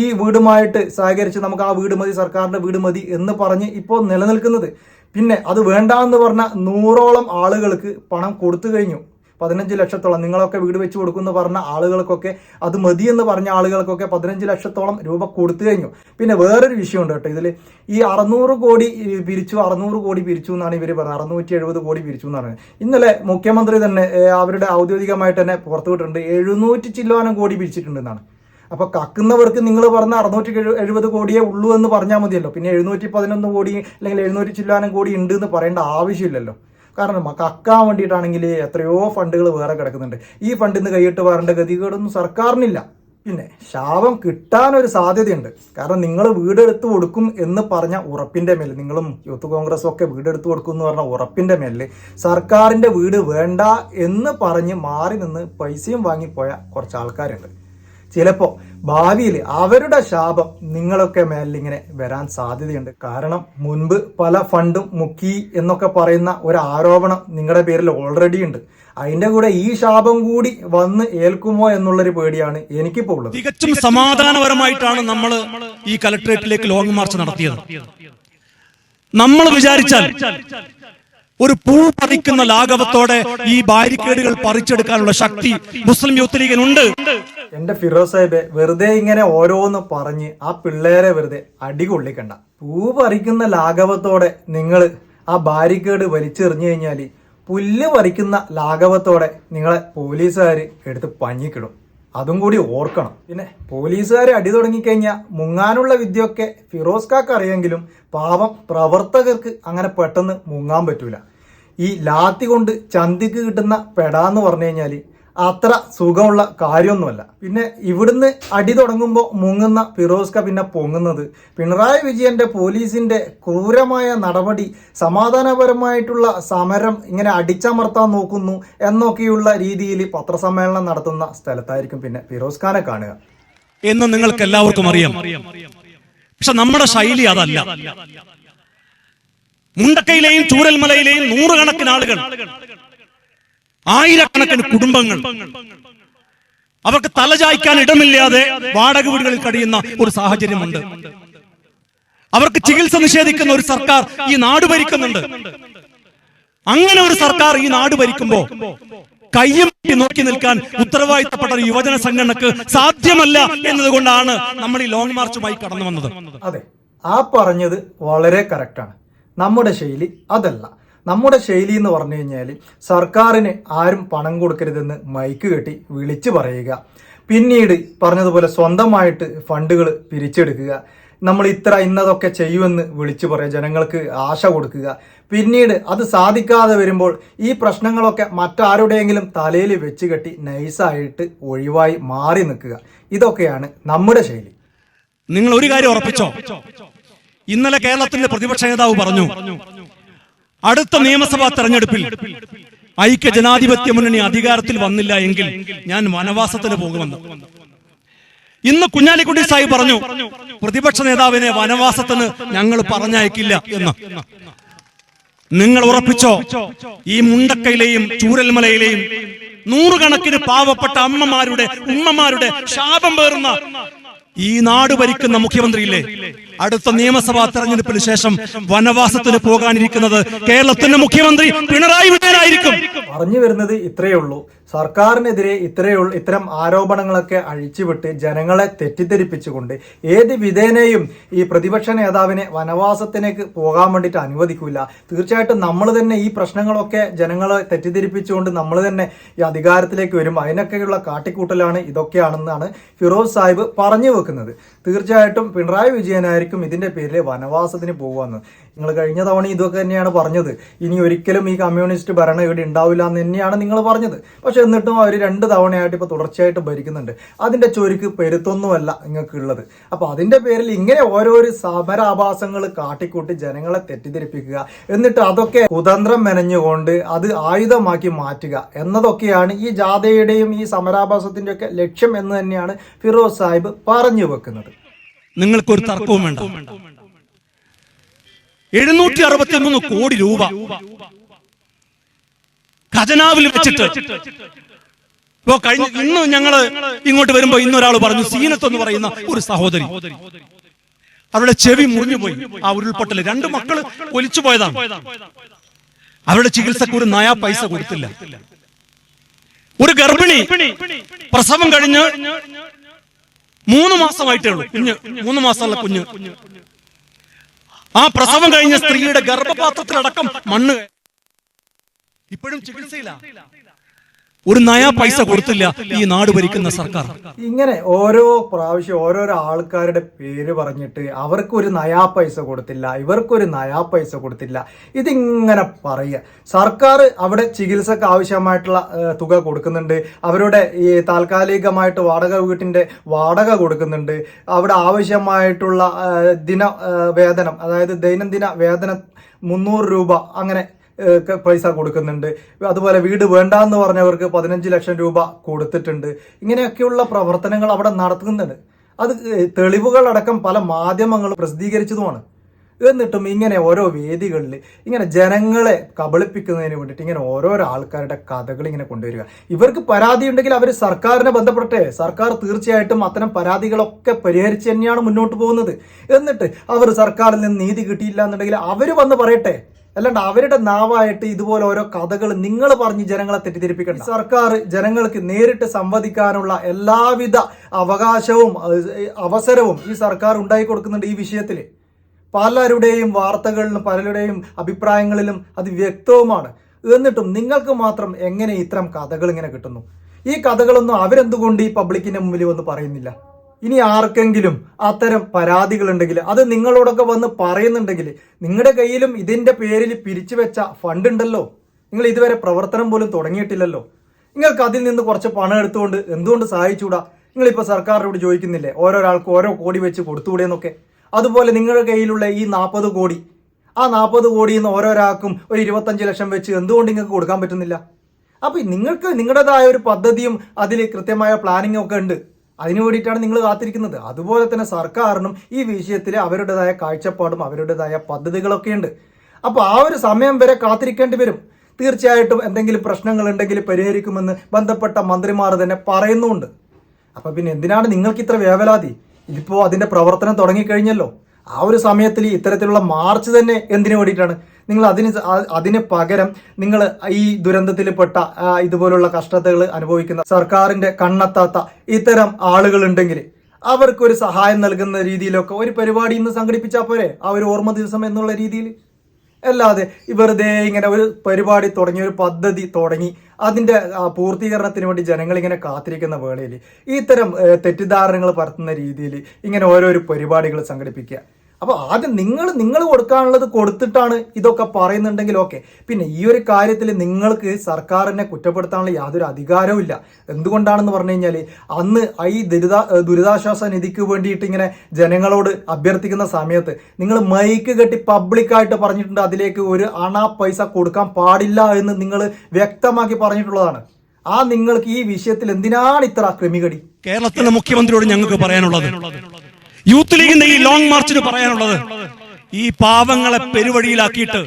ഈ വീടുമായിട്ട് സഹകരിച്ച് നമുക്ക് ആ വീട് മതി സർക്കാരിന്റെ വീട് മതി എന്ന് പറഞ്ഞ് ഇപ്പോൾ നിലനിൽക്കുന്നത്. പിന്നെ അത് വേണ്ട എന്ന് പറഞ്ഞ നൂറോളം ആളുകൾക്ക് പണം കൊടുത്തു കഴിഞ്ഞു. പതിനഞ്ച് ലക്ഷത്തോളം. നിങ്ങളൊക്കെ വീട് വെച്ച് കൊടുക്കുമെന്ന് പറഞ്ഞ ആളുകൾക്കൊക്കെ അത് മതി എന്ന് പറഞ്ഞ ആളുകൾക്കൊക്കെ പതിനഞ്ച് ലക്ഷത്തോളം രൂപ കൊടുത്തു കഴിഞ്ഞു. പിന്നെ വേറൊരു വിഷയമുണ്ട് കേട്ടോ ഇതിൽ ഈ അറുന്നൂറ് കോടി പിരിച്ചു അറുന്നൂറ് കോടി പിരിച്ചു എന്നാണ് ഇവർ പറഞ്ഞത്. അറുന്നൂറ്റി എഴുപത് കോടി പിരിച്ചു എന്നാണ്. ഇന്നലെ മുഖ്യമന്ത്രി തന്നെ അവരുടെ ഔദ്യോഗികമായിട്ട് തന്നെ പുറത്തുവിട്ടിട്ടുണ്ട്. എഴുന്നൂറ്റി ചില്ലോനം കോടി പിരിച്ചിട്ടുണ്ടെന്നാണ്. അപ്പൊ കക്കുന്നവർക്ക് നിങ്ങൾ പറഞ്ഞ അറുന്നൂറ്റി എഴു- എഴുപത് കോടിയേ ഉള്ളൂ എന്ന് പറഞ്ഞാൽ മതിയല്ലോ. പിന്നെ എഴുന്നൂറ്റി പതിനൊന്ന് കോടി അല്ലെങ്കിൽ എഴുന്നൂറ്റി ചില്ലാനം കോടി ഉണ്ട് എന്ന് പറയേണ്ട ആവശ്യമില്ലല്ലോ. കാരണം കക്കാൻ വേണ്ടിയിട്ടാണെങ്കിൽ എത്രയോ ഫണ്ടുകൾ വേറെ കിടക്കുന്നുണ്ട്. ഈ ഫണ്ടിൽ നിന്ന് കൈയിട്ട് വരേണ്ട ഗതികേടൊന്നും സർക്കാരിനില്ല. പിന്നെ ശാപം കിട്ടാനൊരു സാധ്യതയുണ്ട്. കാരണം നിങ്ങൾ വീടെടുത്ത് കൊടുക്കും എന്ന് പറഞ്ഞ ഉറപ്പിന്റെ മേൽ നിങ്ങളും യൂത്ത് കോൺഗ്രസും ഒക്കെ വീടെടുത്ത് കൊടുക്കും എന്ന് പറഞ്ഞ ഉറപ്പിന്റെ മേൽ സർക്കാരിന്റെ വീട് വേണ്ട എന്ന് പറഞ്ഞ് മാറി നിന്ന് പൈസയും വാങ്ങിപ്പോയ കുറച്ച് ആൾക്കാരുണ്ട്. ചിലപ്പോ ഭാവിയിൽ അവരുടെ ശാപം നിങ്ങളൊക്കെ മേലിങ്ങനെ വരാൻ സാധ്യതയുണ്ട്. കാരണം മുൻപ് പല ഫണ്ടും മുക്കി എന്നൊക്കെ പറയുന്ന ഒരു ആരോപണം നിങ്ങളുടെ പേരിൽ ഓൾറെഡി ഉണ്ട്. അതിന്റെ കൂടെ ഈ ശാപം കൂടി വന്ന് ഏൽക്കുമോ എന്നുള്ളൊരു പേടിയാണ് എനിക്കിപ്പോ ഉള്ളത്. തികച്ചും സമാധാനപരമായിട്ടാണ് നമ്മൾ ഈ കലക്ട്രേറ്റിലേക്ക് ലോങ് മാർച്ച് നടത്തിയത്. നമ്മൾ വിചാരിച്ചാൽ ഒരു പൂ പറിക്കുന്ന ലാഘവത്തോടെ ഈ ബാരിക്കേഡുകൾ പറിച്ചെടുക്കാനുള്ള ശക്തി മുസ്ലിം യൂത്ത് ലീഗിനുണ്ട് എന്റെ ഫിറോസ് സാഹിബെ വെറുതെ ഇങ്ങനെ ഓരോന്ന് പറഞ്ഞ് ആ പിള്ളേരെ വെറുതെ അടി കൊള്ളിക്കണ്ട. പൂ പറിക്കുന്ന ലാഘവത്തോടെ നിങ്ങൾ ആ ബാരിക്കേഡ് വലിച്ചെറിഞ്ഞു കഴിഞ്ഞാൽ പുല്ല് പറിക്കുന്ന ലാഘവത്തോടെ നിങ്ങളെ പോലീസുകാർ എടുത്ത് പഞ്ഞിക്കിടും. അതും കൂടി ഓർക്കണം. പിന്നെ പോലീസുകാർ അടി തുടങ്ങിക്കഴിഞ്ഞാൽ മുങ്ങാനുള്ള വിദ്യയൊക്കെ ഫിറോസ് കാക്ക് അറിയെങ്കിലും പാവം പ്രവർത്തകർക്ക് അങ്ങനെ പെട്ടെന്ന് മുങ്ങാൻ പറ്റൂല. ഈ ലാത്തി കൊണ്ട് ചന്തിക്ക് കിട്ടുന്ന പെടാന്ന് പറഞ്ഞു കഴിഞ്ഞാൽ അത്ര സുഖമുള്ള കാര്യമൊന്നുമല്ല. പിന്നെ ഇവിടുന്ന് അടി തുടങ്ങുമ്പോൾ മുങ്ങുന്ന ഫിറോസ്ക പിന്നെ പൊങ്ങുന്നത്. പിണറായി വിജയന്റെ പോലീസിന്റെ ക്രൂരമായ നടപടി സമാധാനപരമായിട്ടുള്ള സമരം ഇങ്ങനെ അടിച്ചമർത്താൻ നോക്കുന്നു എന്നൊക്കെയുള്ള രീതിയിൽ പത്രസമ്മേളനം നടത്തുന്ന സ്ഥലത്തായിരിക്കും പിന്നെ ഫിറോസ് ഖാനെ കാണുക. എന്ന് നിങ്ങൾക്ക് എല്ലാവർക്കും അറിയാം. പക്ഷെ നമ്മുടെ ശൈലി അതല്ല. മുണ്ടക്കയിലെയും ചൂരൽമലയിലെയും നൂറുകണക്കിന് ആളുകൾ ആയിരക്കണക്കിന് കുടുംബങ്ങൾ. അവർക്ക് തലചായ്ക്കാൻ ഇടമില്ലാതെ വാടക വീടുകളിൽ കഴിയുന്ന ഒരു സാഹചര്യമുണ്ട്. അവർക്ക് ചികിത്സ നിഷേധിക്കുന്ന ഒരു സർക്കാർ ഈ നാട് ഭരിക്കുന്നുണ്ട്. അങ്ങനെ ഒരു സർക്കാർ ഈ നാട് ഭരിക്കുമ്പോ കയ്യും നോക്കി നിൽക്കാൻ ഉത്തരവാദിത്തപ്പെട്ട ഒരു യുവജന സംഘടനക്ക് സാധ്യമല്ല എന്നതുകൊണ്ടാണ് നമ്മൾ ഈ ലോങ് മാർച്ചുമായി കടന്നു വന്നത്. അതെ ആ പറഞ്ഞത് വളരെ കറക്റ്റാണ് നമ്മുടെ ശൈലി അതല്ല. നമ്മുടെ ശൈലി എന്ന് പറഞ്ഞു കഴിഞ്ഞാൽ സർക്കാരിന് ആരും പണം കൊടുക്കരുതെന്ന് മൈക്ക് കെട്ടി വിളിച്ചു പറയുക. പിന്നീട് പറഞ്ഞതുപോലെ സ്വന്തമായിട്ട് ഫണ്ടുകൾ പിരിച്ചെടുക്കുക. നമ്മൾ ഇത്ര ഇന്നതൊക്കെ ചെയ്യുമെന്ന് വിളിച്ചു പറയുക. ജനങ്ങൾക്ക് ആശ കൊടുക്കുക. പിന്നീട് അത് സാധിക്കാതെ വരുമ്പോൾ ഈ പ്രശ്നങ്ങളൊക്കെ മറ്റാരുടെയെങ്കിലും തലയിൽ വെച്ച് കെട്ടി നൈസായിട്ട് ഒഴിവായി മാറി നിൽക്കുക. ഇതൊക്കെയാണ് നമ്മുടെ ശൈലി. നിങ്ങൾ ഒരു കാര്യം ഉറപ്പിച്ചോ? ഇന്നലെ കേരളത്തിന്റെ പ്രതിപക്ഷ നേതാവ് പറഞ്ഞു. അടുത്ത നിയമസഭാ തെരഞ്ഞെടുപ്പിൽ ഐക്യ ജനാധിപത്യ മുന്നണി അധികാരത്തിൽ വന്നില്ല എങ്കിൽ ഞാൻ വനവാസത്തിന് പോകുമെന്ന്. ഇന്ന് കുഞ്ഞാലിക്കുട്ടി സാഹിബ് പറഞ്ഞു പ്രതിപക്ഷ നേതാവിനെ വനവാസത്തിന് ഞങ്ങൾ പറഞ്ഞയക്കില്ല എന്ന്. നിങ്ങൾ ഉറപ്പിച്ചോ? ഈ മുണ്ടക്കയിലെയും ചൂരൽമലയിലെയും നൂറുകണക്കിന് പാവപ്പെട്ട അമ്മമാരുടെ ഉമ്മമാരുടെ ശാപം പേറുന്ന ഈ നാട് ഭരിക്കുന്ന മുഖ്യമന്ത്രിയില്ലേ? അടുത്ത നിയമസഭാ തെരഞ്ഞെടുപ്പിന് ശേഷം വനവാസത്തിന് പോകാനിരിക്കുന്നത് കേരളത്തിന്റെ മുഖ്യമന്ത്രി പിണറായി വിജയനായിരിക്കും. പറഞ്ഞു വരുന്നത് ഇത്രയേ ഉള്ളൂ. സർക്കാരിനെതിരെ ഇത്രയുള്ള ഇത്തരം ആരോപണങ്ങളൊക്കെ അഴിച്ചുവിട്ട് ജനങ്ങളെ തെറ്റിദ്ധരിപ്പിച്ചുകൊണ്ട് ഏത് വിധേനയും ഈ പ്രതിപക്ഷ നേതാവിനെ വനവാസത്തിലേക്ക് പോകാൻ വേണ്ടിയിട്ട് അനുവദിക്കില്ല തീർച്ചയായിട്ടും നമ്മൾ തന്നെ ഈ പ്രശ്നങ്ങളൊക്കെ ജനങ്ങളെ തെറ്റിദ്ധരിപ്പിച്ചുകൊണ്ട് നമ്മൾ തന്നെ ഈ അധികാരത്തിലേക്ക് വരും. അതിനൊക്കെയുള്ള കാട്ടിക്കൂട്ടലാണ് ഇതൊക്കെയാണെന്നാണ് ഫിറോസ് സാഹിബ് പറഞ്ഞു വെക്കുന്നത്. തീർച്ചയായിട്ടും പിണറായി വിജയനായിരിക്കും ഇതിന്റെ പേരിൽ വനവാസത്തിന് പോകുമെന്ന് നിങ്ങൾ കഴിഞ്ഞ തവണ ഇതൊക്കെ തന്നെയാണ് പറഞ്ഞത്. ഇനി ഒരിക്കലും ഈ കമ്മ്യൂണിസ്റ്റ് ഭരണം ഇവിടെ ഉണ്ടാവില്ല എന്ന് തന്നെയാണ് നിങ്ങൾ പറഞ്ഞത്. പക്ഷെ എന്നിട്ടും അവർ രണ്ട് തവണയായിട്ട് ഇപ്പോൾ തുടർച്ചയായിട്ട് ഭരിക്കുന്നുണ്ട്. അതിന്റെ ചൊരുക്ക് പെരുത്തൊന്നുമല്ല നിങ്ങൾക്കുള്ളത് അപ്പോൾ അതിന്റെ പേരിൽ ഇങ്ങനെ ഓരോരോ സമരാഭാസങ്ങൾ കാട്ടിക്കൂട്ടി ജനങ്ങളെ തെറ്റിദ്ധരിപ്പിക്കുക എന്നിട്ട് അതൊക്കെ കുതന്ത്രം മെനഞ്ഞുകൊണ്ട് അത് ആയുധമാക്കി മാറ്റുക എന്നതൊക്കെയാണ് ഈ ജാഥയുടെയും ഈ സമരാഭാസത്തിന്റെ ഒക്കെ ലക്ഷ്യം എന്ന് തന്നെയാണ് ഫിറോസ് സാഹിബ് പറഞ്ഞു വെക്കുന്നത്. നിങ്ങൾക്കൊരു തർക്കവും വേണ്ട. എഴുന്നൂറ്റി അറുപത്തി മൂന്ന് കോടി രൂപ ഖജനാവിൽ വെച്ചിട്ട്. ഇപ്പോ കഴിഞ്ഞ ഇന്ന് ഞങ്ങൾ ഇങ്ങോട്ട് വരുമ്പോ ഇന്നൊരാൾ പറഞ്ഞു സീനത്ത് എന്ന് പറയുന്ന ഒരു സഹോദരി. അവരുടെ ചെവി മുറിഞ്ഞുപോയി ആ ഉരുൾപൊട്ടൽ. രണ്ട് മക്കൾ ഒലിച്ചു പോയതാണ്. അവരുടെ ചികിത്സക്ക് ഒരു നയാ പൈസ കൊടുത്തില്ല. ഒരു ഗർഭിണി പ്രസവം കഴിഞ്ഞ് മൂന്ന് മാസമായിട്ടേ ഉള്ളൂ. കുഞ്ഞ് മൂന്ന് മാസമുള്ള കുഞ്ഞ്. ആ പ്രസവം കഴിഞ്ഞ സ്ത്രീയുടെ ഗർഭപാത്രത്തിലടക്കം മണ്ണ് ഇപ്പോഴും ചികിത്സയില്ല ഒരു നയ പൈസ കൊടുത്തില്ല ഈ നാട് ഭരിക്കുന്ന സർക്കാർ. ഇങ്ങനെ ഓരോ പ്രാവശ്യം ഓരോരോ ആൾക്കാരുടെ പേര് പറഞ്ഞിട്ട് അവർക്കൊരു നയാ പൈസ കൊടുത്തില്ല ഇവർക്കൊരു നയാ പൈസ കൊടുത്തില്ല. ഇതിങ്ങനെ പറയുക. സർക്കാർ അവിടെ ചികിത്സക്ക് ആവശ്യമായിട്ടുള്ള തുക കൊടുക്കുന്നുണ്ട്. അവരുടെ ഈ താൽക്കാലികമായിട്ട് വാടക വീട്ടിന്റെ വാടക കൊടുക്കുന്നുണ്ട്. അവിടെ ആവശ്യമായിട്ടുള്ള ദിന വേതനം അതായത് ദൈനംദിന വേതനം മുന്നൂറ് രൂപ അങ്ങനെ പൈസ കൊടുക്കുന്നുണ്ട്. അതുപോലെ വീട് വേണ്ടാന്ന് പറഞ്ഞവർക്ക് പതിനഞ്ച് ലക്ഷം രൂപ കൊടുത്തിട്ടുണ്ട്. ഇങ്ങനെയൊക്കെയുള്ള പ്രവർത്തനങ്ങൾ അവിടെ നടത്തുന്നുണ്ട്. അത് തെളിവുകളടക്കം പല മാധ്യമങ്ങളും പ്രസിദ്ധീകരിച്ചതുമാണ്. എന്നിട്ടും ഇങ്ങനെ ഓരോ വേദികളിൽ ഇങ്ങനെ ജനങ്ങളെ കബളിപ്പിക്കുന്നതിന് വേണ്ടിയിട്ട് ഇങ്ങനെ ഓരോരോ ആൾക്കാരുടെ കഥകൾ ഇങ്ങനെ കൊണ്ടുവരിക. ഇവർക്ക് പരാതി ഉണ്ടെങ്കിൽ അവർ സർക്കാരിനെ ബന്ധപ്പെട്ടെ സർക്കാർ തീർച്ചയായിട്ടും അത്തരം പരാതികളൊക്കെ പരിഹരിച്ച് തന്നെയാണ് മുന്നോട്ട് പോകുന്നത്. എന്നിട്ട് അവർ സർക്കാരിൽ നിന്ന് നീതി കിട്ടിയില്ല എന്നുണ്ടെങ്കിൽ അവർ വന്ന് പറയട്ടെ. അല്ലാണ്ട് അവരുടെ നാവായിട്ട് ഇതുപോലെ ഓരോ കഥകൾ നിങ്ങൾ പറഞ്ഞ് ജനങ്ങളെ തെറ്റിദ്ധരിപ്പിക്കണം സർക്കാർ ജനങ്ങൾക്ക് നേരിട്ട് സംവദിക്കാനുള്ള എല്ലാവിധ അവകാശവും അവസരവും ഈ സർക്കാർ ഉണ്ടായി കൊടുക്കുന്നുണ്ട് ഈ വിഷയത്തിൽ പലരുടെയും വാർത്തകളിലും പലരുടെയും അഭിപ്രായങ്ങളിലും അത് വ്യക്തവുമാണ്. എന്നിട്ടും നിങ്ങൾക്ക് മാത്രം എങ്ങനെ ഇത്തരം കഥകൾ ഇങ്ങനെ കിട്ടുന്നു? ഈ കഥകളൊന്നും അവരെന്തുകൊണ്ട് ഈ പബ്ലിക്കിന്റെ മുമ്പിൽ വന്ന് പറയുന്നില്ല? ഇനി ആർക്കെങ്കിലും അത്തരം പരാതികൾ ഉണ്ടെങ്കിൽ അത് നിങ്ങളോടൊക്കെ വന്ന് പറയുന്നുണ്ടെങ്കിൽ നിങ്ങളുടെ കയ്യിലും ഇതിന്റെ പേരിൽ പിരിച്ചു വെച്ച ഫണ്ട് ഉണ്ടല്ലോ. നിങ്ങൾ ഇതുവരെ പ്രവർത്തനം പോലും തുടങ്ങിയിട്ടില്ലല്ലോ. നിങ്ങൾക്ക് അതിൽ നിന്ന് കുറച്ച് പണം എടുത്തുകൊണ്ട് എന്തുകൊണ്ട് സഹായിച്ചുകൂടാ നിങ്ങളിപ്പോൾ സർക്കാരിനോട് ചോദിക്കുന്നില്ലേ? ഓരോരാൾക്ക് ഓരോ കോടി വെച്ച് കൊടുത്തുകൂടെ എന്നൊക്കെ. അതുപോലെ നിങ്ങളുടെ കയ്യിലുള്ള ഈ നാൽപ്പത് കോടി. ആ നാൽപ്പത് കോടിയിൽ നിന്ന് ഓരോരാൾക്കും ഒരു ഇരുപത്തഞ്ച് ലക്ഷം വെച്ച് എന്തുകൊണ്ട് നിങ്ങൾക്ക് കൊടുക്കാൻ പറ്റുന്നില്ല? അപ്പോൾ നിങ്ങൾക്ക് നിങ്ങളുടേതായ ഒരു പദ്ധതിയും അതിൽ കൃത്യമായ പ്ലാനിങ്ങും ഒക്കെ ഉണ്ട്. അതിനു വേണ്ടിയിട്ടാണ് നിങ്ങൾ കാത്തിരിക്കുന്നത്. അതുപോലെ തന്നെ സർക്കാരിനും ഈ വിഷയത്തിൽ അവരുടേതായ കാഴ്ചപ്പാടും അവരുടേതായ പദ്ധതികളൊക്കെ ഉണ്ട്. അപ്പോൾ ആ ഒരു സമയം വരെ കാത്തിരിക്കേണ്ടി വരും. തീർച്ചയായിട്ടും എന്തെങ്കിലും പ്രശ്നങ്ങൾ ഉണ്ടെങ്കിൽ പരിഹരിക്കുമെന്ന് ബന്ധപ്പെട്ട മന്ത്രിമാർ തന്നെ പറയുന്നുണ്ട്. അപ്പോൾ പിന്നെ എന്തിനാണ് നിങ്ങൾക്ക് ഇത്ര വേവലാതി? ഇതിപ്പോൾ അതിന്റെ പ്രവർത്തനം തുടങ്ങിക്കഴിഞ്ഞല്ലോ. ആ ഒരു സമയത്തിൽ ഇത്തരത്തിലുള്ള മാർച്ച് തന്നെ എന്തിനു വേണ്ടിയിട്ടാണ്? നിങ്ങൾ അതിന് അതിന് പകരം നിങ്ങൾ ഈ ദുരന്തത്തിൽ പെട്ട ഇതുപോലുള്ള കഷ്ടതകൾ അനുഭവിക്കുന്ന സർക്കാരിന്റെ കണ്ണെത്താത്ത ഇത്തരം ആളുകൾ ഉണ്ടെങ്കിൽ അവർക്കൊരു സഹായം നൽകുന്ന രീതിയിലൊക്കെ ഒരു പരിപാടി ഇന്ന് സംഘടിപ്പിച്ചാൽ പോരെ? ആ ഒരു ഓർമ്മ ദിവസം എന്നുള്ള രീതിയിൽ. അല്ലാതെ ഇവരുടെ ഇങ്ങനെ ഒരു പരിപാടി തുടങ്ങി ഒരു പദ്ധതി തുടങ്ങി അതിന്റെ പൂർത്തീകരണത്തിന് വേണ്ടി ജനങ്ങൾ ഇങ്ങനെ കാത്തിരിക്കുന്ന വേളയിൽ ഇത്തരം തെറ്റിദ്ധാരണകൾ പരത്തുന്ന രീതിയിൽ ഇങ്ങനെ ഓരോരോ പരിപാടികൾ സംഘടിപ്പിക്കുക. അപ്പോൾ ആദ്യം നിങ്ങൾ നിങ്ങൾ കൊടുക്കാനുള്ളത് കൊടുത്തിട്ടാണ് ഇതൊക്കെ പറയുന്നുണ്ടെങ്കിൽ ഓക്കെ. പിന്നെ ഈ ഒരു കാര്യത്തിൽ നിങ്ങൾക്ക് സർക്കാരിനെ കുറ്റപ്പെടുത്താനുള്ള യാതൊരു അധികാരവും ഇല്ല. എന്തുകൊണ്ടാണെന്ന് പറഞ്ഞു കഴിഞ്ഞാൽ അന്ന് ഈ ദുരിതാ ദുരിതാശ്വാസ നിധിക്ക് വേണ്ടിയിട്ട് ഇങ്ങനെ ജനങ്ങളോട് അഭ്യർത്ഥിക്കുന്ന സമയത്ത് നിങ്ങൾ മൈക്ക് കെട്ടി പബ്ലിക്കായിട്ട് പറഞ്ഞിട്ടുണ്ട് അതിലേക്ക് ഒരു അണ പൈസ കൊടുക്കാൻ പാടില്ല എന്ന് നിങ്ങൾ വ്യക്തമാക്കി പറഞ്ഞിട്ടുള്ളതാണ്. ആ നിങ്ങൾക്ക് ഈ വിഷയത്തിൽ എന്തിനാണ് ഇത്ര ക്രമികടി കേരളത്തിലെ മുഖ്യമന്ത്രിയോട് ഞങ്ങൾക്ക് പറയാനുള്ളത്. യൂത്ത് ലീഗിന്റെ ഈ ലോങ് മാർച്ചിന് പറയാനുള്ളത് ഈ പാവങ്ങളെ പെരുവഴിയിലാക്കിയിട്ട്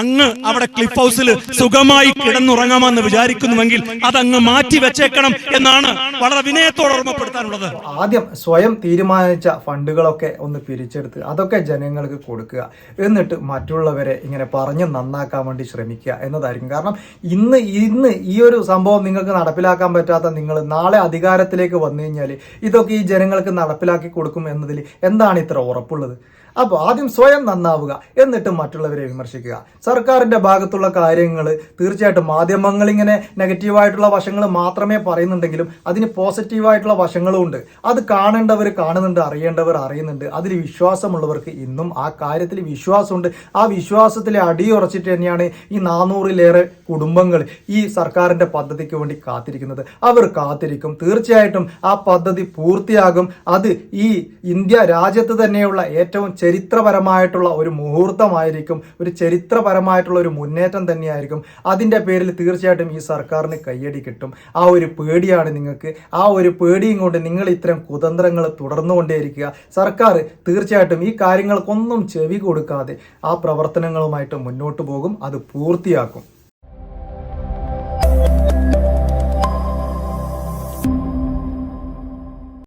അങ്ങ് അവിടെ ക്ലിഫ് ഹൗസിൽ സുഖമായി കിടന്നുറങ്ങാമെന്ന് വിചാരിക്കുന്നുവെങ്കിൽ അതങ്ങ് മാറ്റി വെച്ചേക്കണം എന്നാണ് വളരെ വിനയത്തോടെ ഓർമ്മപ്പെടുത്താനുള്ളത്. ആദ്യം സ്വയം തീരുമാനിച്ച ഫണ്ടുകളൊക്കെ ഒന്ന് പിരിച്ചെടുത്ത് അതൊക്കെ ജനങ്ങൾക്ക് കൊടുക്കുക. എന്നിട്ട് മറ്റുള്ളവരെ ഇങ്ങനെ പറഞ്ഞ് നന്നാക്കാൻ വേണ്ടി ശ്രമിക്കുക എന്നതായിരിക്കും. കാരണം ഇന്ന് ഇന്ന് ഈ ഒരു സംഭവം നിങ്ങൾക്ക് നടപ്പിലാക്കാൻ പറ്റാത്ത നിങ്ങൾ നാളെ അധികാരത്തിലേക്ക് വന്നു കഴിഞ്ഞാൽ ഇതൊക്കെ ഈ ജനങ്ങൾക്ക് നടപ്പിലാക്കി കൊടുക്കും എന്നതിൽ എന്താണ് ഇത്ര ഉറപ്പുള്ളത്? അപ്പോൾ ആദ്യം സ്വയം നന്നാവുക എന്നിട്ട് മറ്റുള്ളവരെ വിമർശിക്കുക. സർക്കാരിന്റെ ഭാഗത്തുള്ള കാര്യങ്ങൾ തീർച്ചയായിട്ടും മാധ്യമങ്ങൾ ഇങ്ങനെ നെഗറ്റീവായിട്ടുള്ള വശങ്ങൾ മാത്രമേ പറയുന്നുണ്ടെങ്കിലും അതിന് പോസിറ്റീവായിട്ടുള്ള വശങ്ങളും ഉണ്ട്. അത് കാണേണ്ടവർ കാണുന്നുണ്ട് അറിയേണ്ടവർ അറിയുന്നുണ്ട്. അതിൽ വിശ്വാസമുള്ളവർക്ക് ഇന്നും ആ കാര്യത്തിൽ വിശ്വാസമുണ്ട്. ആ വിശ്വാസത്തിൽ അടിയുറച്ചിട്ട് തന്നെയാണ് ഈ നാനൂറിലേറെ കുടുംബങ്ങൾ ഈ സർക്കാരിന്റെ പദ്ധതിക്ക് വേണ്ടി കാത്തിരിക്കുന്നത്. അവർ കാത്തിരിക്കും. തീർച്ചയായിട്ടും ആ പദ്ധതി പൂർത്തിയാകും. അത് ഈ ഇന്ത്യ രാജ്യത്ത് തന്നെയുള്ള ഏറ്റവും ചരിത്രപരമായിട്ടുള്ള ഒരു മുഹൂർത്തമായിരിക്കും ഒരു ചരിത്രപരമായിട്ടുള്ള ഒരു മുന്നേറ്റം തന്നെയായിരിക്കും. അതിന്റെ പേരിൽ തീർച്ചയായിട്ടും ഈ സർക്കാരിന് കയ്യടി കിട്ടും. ആ ഒരു പേടിയാണ് നിങ്ങൾക്ക്. ആ ഒരു പേടിയും കൊണ്ട് നിങ്ങൾ ഇത്തരം കുതന്ത്രങ്ങൾ തുടർന്നുകൊണ്ടേയിരിക്കുക. സർക്കാർ തീർച്ചയായിട്ടും ഈ കാര്യങ്ങൾക്കൊന്നും ചെവി കൊടുക്കാതെ ആ പ്രവർത്തനങ്ങളുമായിട്ട് മുന്നോട്ട് പോകും. അത് പൂർത്തിയാക്കും.